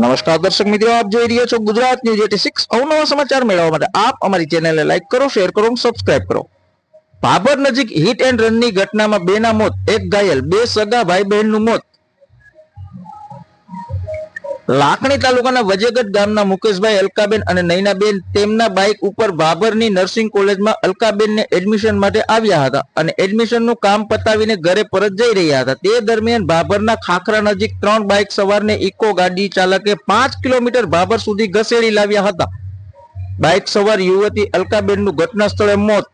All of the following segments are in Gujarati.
નમસ્કાર દર્શક મિત્રો, આપ જોઈ રહ્યા છો ગુજરાત ન્યૂઝ એટી સિક્સ અવનવા સમાચાર મેળવવા માટે આપ અમારી ચેનલને લાઈક કરો, શેર કરો અને કરો. ભાભર નજીક હિટ એન્ડ રનની ઘટનામાં બેના મોત, એક ઘાયલ, બે સગા ભાઈ બહેનનું મોત. લાખણી તાલુકાના વજેગઢ ગામના મુકેશભાઈ અલકાબેન અને નૈનાબેન તેમના બાઇક ઉપર ભાભરની નર્સિંગ કોલેજમાં અલકાબેનને એડમિશન માટે આવ્યા હતા અને એડમિશનનું કામ પતાવીને ઘરે પરત જઈ રહ્યા હતા. તે દરમિયાન ભાભરના ખાખરા નજીક ત્રણ બાઇક સવારને ઇકો ગાડી ચાલકે પાંચ કિલોમીટર ભાભર સુધી ઘસેડી લાવ્યા હતા. બાઇક સવાર યુવતી અલકાબેનનું ઘટના સ્થળે મોત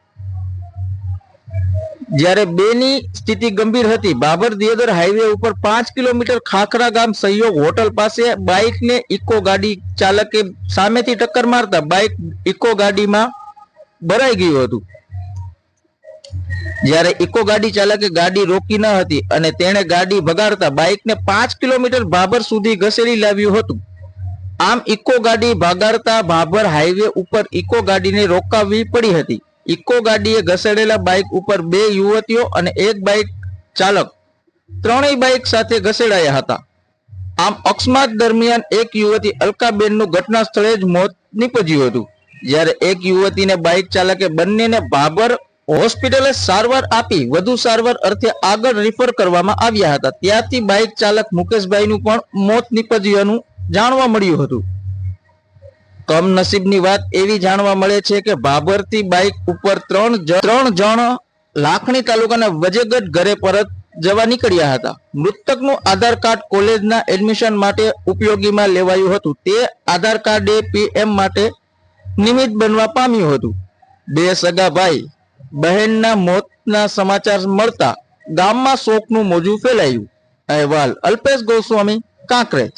જ્યારે બેની સ્થિતિ ગંભીર હતી, બાબર દિયોદર હાઈવે ઉપર પાંચ કિલોમીટર ખાખરા ગામ સહયોગ હોટલ પાસે બાઇકને ઇકો ગાડી ચાલકે સામેથી ટક્કર મારતા બાઇક ઇકો ગાડીમાં ભરાઈ ગયું હતું. જ્યારે ઇકો ગાડી ચાલકે ગાડી રોકી ન હતી અને તેણે ગાડી ભગાડતા બાઇકને પાંચ કિલોમીટર ભાભર સુધી ઘસેડી લાવ્યું હતું. આમ ઇકો ગાડી ભગાડતા ભાભર હાઈવે ઉપર ઇકો ગાડીને રોકાવવી પડી હતી. ઇકો ગાડીએ ઘસેડેલા બાઇક ઉપર બે યુવતીઓ અને એક બાઇક ચાલક ત્રણેય બાઇક સાથે ઘસેડાયા હતા. આમ અકસ્માત દરમિયાન એક યુવતી અલકાબેનનું ઘટના સ્થળે જ મોત નીપજ્યું હતું. જ્યારે એક યુવતીને બાઇક ચાલકે બંનેને ભાભર હોસ્પિટલે સારવાર આપી વધુ સારવાર અર્થે આગળ રિફર કરવામાં આવ્યા હતા. ત્યાંથી બાઇક ચાલક મુકેશભાઈનું પણ મોત નીપજ્યાનું જાણવા મળ્યું હતું. કમનસીબની વાત એવી જાણવા મળે છે કે ભાભરથી બાઇક ઉપર ત્રણ ત્રણ જણ લાખણી તાલુકાના વજેગઢ ઘરે પરત જવા નીકળ્યા હતા. મૃતકનું આધાર કાર્ડ કોલેજના એડમિશન માટે ઉપયોગીમાં લેવાયું હતું. તે આધાર કાર્ડ એ પીએમ માટે નિમિત્ત બનવા પામ્યું હતું. બે સગા ભાઈ બહેનના મોતના સમાચાર મળતા ગામમાં શોકનું મોજું ફેલાયું. અહેવાલ અલ્પેશ ગોસ્વામી, કાંકરેજ.